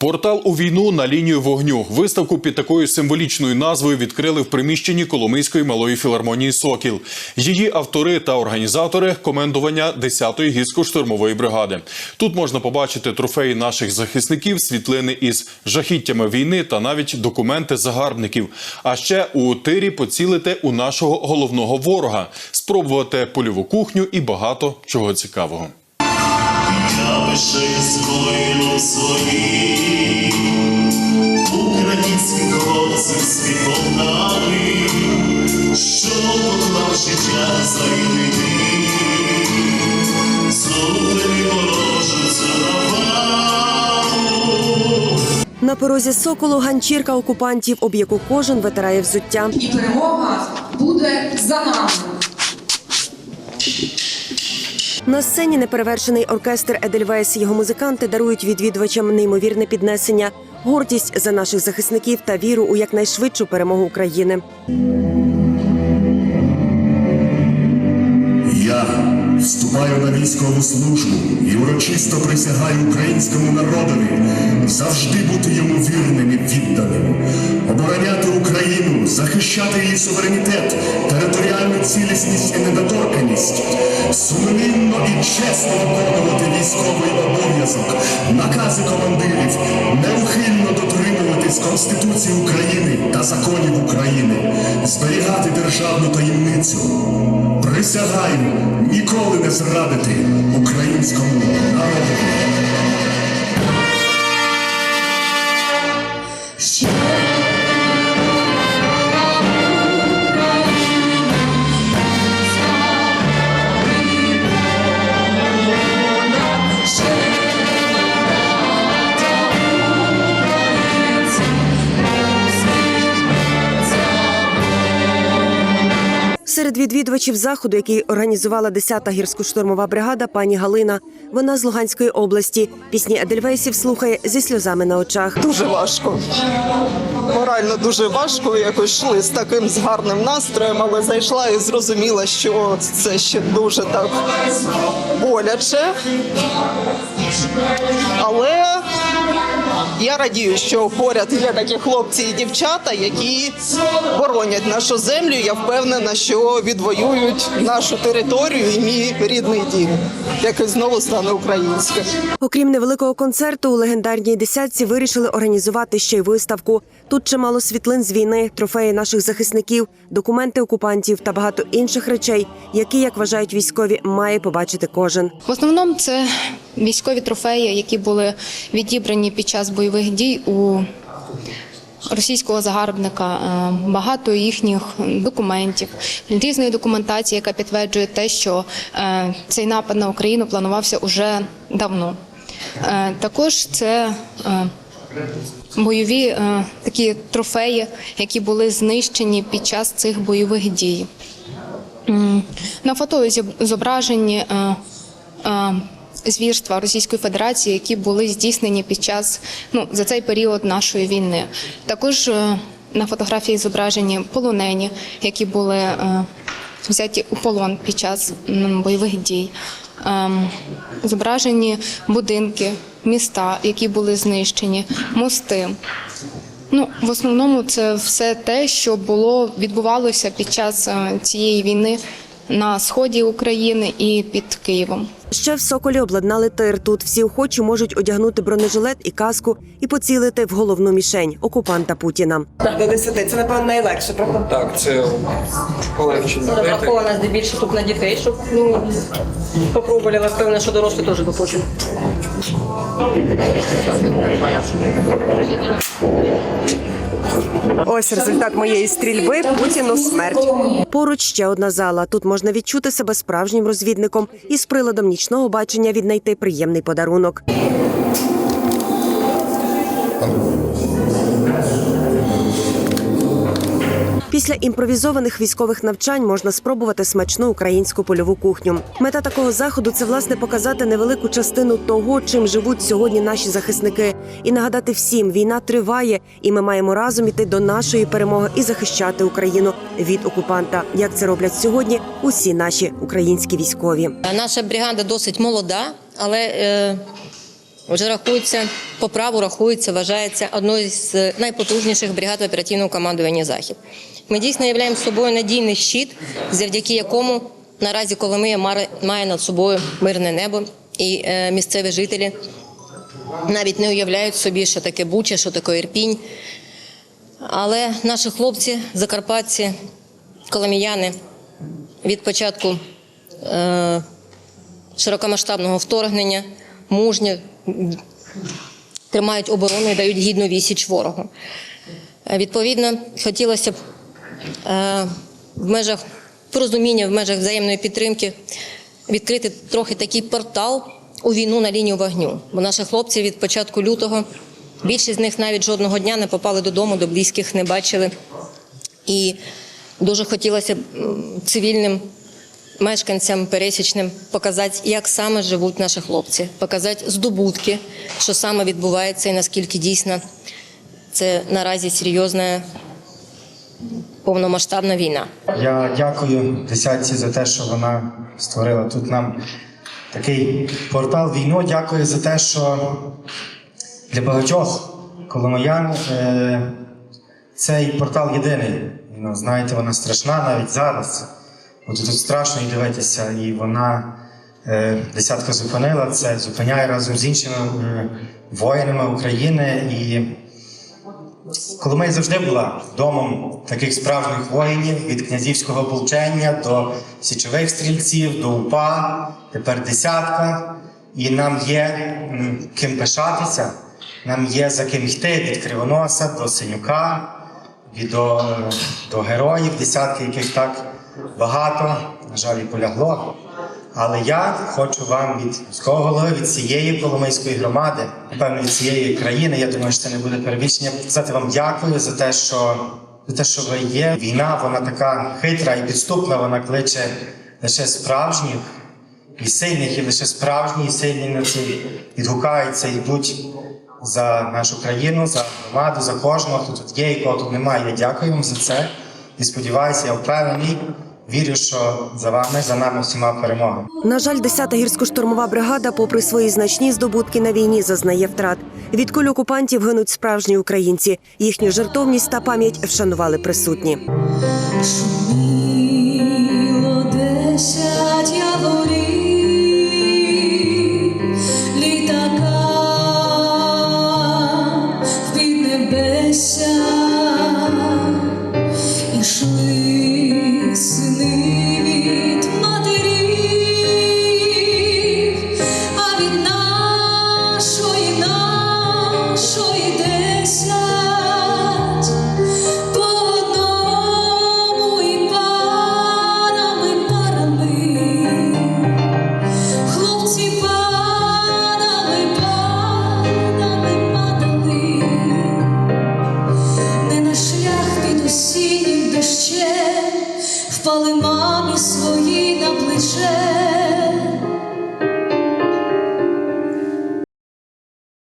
Портал у війну на лінію вогню. Виставку під такою символічною назвою відкрили в приміщенні Коломийської малої філармонії Сокіл. Її автори та організатори комендування 10-ї гірсько-штурмової бригади. Тут можна побачити трофеї наших захисників, світлини із жахіттями війни та навіть документи загарбників. А ще у тирі поцілити у нашого головного ворога, спробувати польову кухню і багато чого цікавого. Я пишаюсь воїном своїм, українським хлопцем світ що поклав життя за ворожу. На порозі соколу ганчірка окупантів, об яку кожен витирає взуття. і перемога буде за нами. На сцені неперевершений оркестр Едельвейс. Його музиканти дарують відвідувачам неймовірне піднесення, гордість за наших захисників та віру у якнайшвидшу перемогу України. Вступаю на військову службу і урочисто присягаю українському народові завжди бути йому вірним і відданим, обороняти Україну, захищати її суверенітет, територіальну цілісність і недоторканість, сумлінно і чесно виконувати військовий обов'язок, накази командирів, неухильно дотримуватись Конституції України та законів України, зберігати державну таємницю. Присягаю ніколи не зрадити українському народу. Відвідувачів заходу, який організувала 10-та гірсько-штурмова бригада, пані Галина. Вона з Луганської області. Пісні Едельвейсів слухає зі сльозами на очах. Дуже важко. Морально дуже важко. Якось йшли з таким з гарним настроєм, але зайшла і зрозуміла, що це ще дуже так боляче. Але я радію, що поряд є такі хлопці і дівчата, які боронять нашу землю. Я впевнена, що відвоюють нашу територію і мій рідний дім, який знову стане українським. Окрім невеликого концерту, у легендарній десятці вирішили організувати ще й виставку. Тут чимало світлин з війни, трофеї наших захисників, документи окупантів та багато інших речей, які, як вважають військові, має побачити кожен. В основному це військові трофеї, які були відібрані під час бойових дій у російського загарбника. Е, Багато їхніх документів, різної документації, яка підтверджує те, що е, цей напад на Україну планувався уже давно. Е, Також це бойові такі трофеї, які були знищені під час цих бойових дій. На фото зображені звірства Російської Федерації, які були здійснені під час ну за цей період нашої війни. Також е, на фотографії зображені полонені, які були е, взяті у полон під час бойових дій. Ем, Зображені будинки, міста, які були знищені, мости. Ну, в основному це все те, що було відбувалося під час е, цієї війни на сході України і під Києвом. Ще в Соколі обладнали тир. Тут всі охочі можуть одягнути бронежилет і каску і поцілити в головну мішень окупанта Путіна. До 10. Це, напевно, найлегше, правда? Так, це полегшення. Це розраховано здебільшого тут на дітей, щоб ну, попробували, але впевнена, що дорослі теж допочуть. Ось результат моєї стрільби Путіну смерть. Поруч ще одна зала. Тут можна відчути себе справжнім розвідником і з приладом нічного бачення віднайти приємний подарунок. Після імпровізованих військових навчань можна спробувати смачну українську польову кухню. Мета такого заходу це власне показати невелику частину того, чим живуть сьогодні наші захисники, і нагадати всім, війна триває, і ми маємо разом іти до нашої перемоги і захищати Україну від окупанта. Як це роблять сьогодні усі наші українські військові. Наша бригада досить молода, але е, вже рахується по праву, рахується, вважається одною з найпотужніших бригад в оперативному командуванні Захід. Ми дійсно являємо собою надійний щит, завдяки якому наразі Коломия має над собою мирне небо, і е, місцеві жителі навіть не уявляють собі, що таке Буча, що таке Ірпінь. Але наші хлопці, закарпатці, коломіяни від початку е, широкомасштабного вторгнення мужньо м, тримають оборону і дають гідну відсіч ворогу. Е, Відповідно, хотілося б е, в межах порозуміння, в межах взаємної підтримки відкрити трохи такий портал у війну на лінію вогню. Бо наші хлопці від початку лютого, більшість з них навіть жодного дня не попали додому, до близьких не бачили. І дуже хотілося б цивільним мешканцям пересічним показати, як саме живуть наші хлопці, показати здобутки, що саме відбувається і наскільки дійсно це наразі серйозна повномасштабна війна. Я дякую десятці за те, що вона створила тут нам такий портал війну. Дякую за те, що для багатьох коломиян е, цей портал єдиний. Ну, знаєте, вона страшна навіть зараз. Бо тут страшно і дивитися, і вона е, десятка зупинила це, зупиняє разом з іншими е, воїнами України. І Коломия завжди була домом таких справжніх воїнів від князівського ополчення до січових стрільців, до УПА, тепер десятка. І нам є ким пишатися, нам є за ким йти від Кривоноса до Синюка, і до, до героїв, десятки, яких так багато, на жаль, і полягло. Але я хочу вам від міського голови, від цієї Коломийської громади, напевно, від цієї країни, я думаю, що це не буде перебільшення, сказати вам дякую за те, що за те, що ви є. Війна, вона така хитра і підступна, вона кличе лише справжніх і сильних, і лише справжні і сильні на ці відгукаються, йдуть за нашу країну, за громаду, за кожного, хто тут є і кого тут немає. Я дякую вам за це. І сподіваюся, я впевнений, вірю, що за вами, за нами всіма перемога. На жаль, 10-та гірсько-штурмова бригада, попри свої значні здобутки на війні, зазнає втрат. Від куль окупантів гинуть справжні українці. Їхню жертовність та пам'ять вшанували присутні. Нашої, нашої десять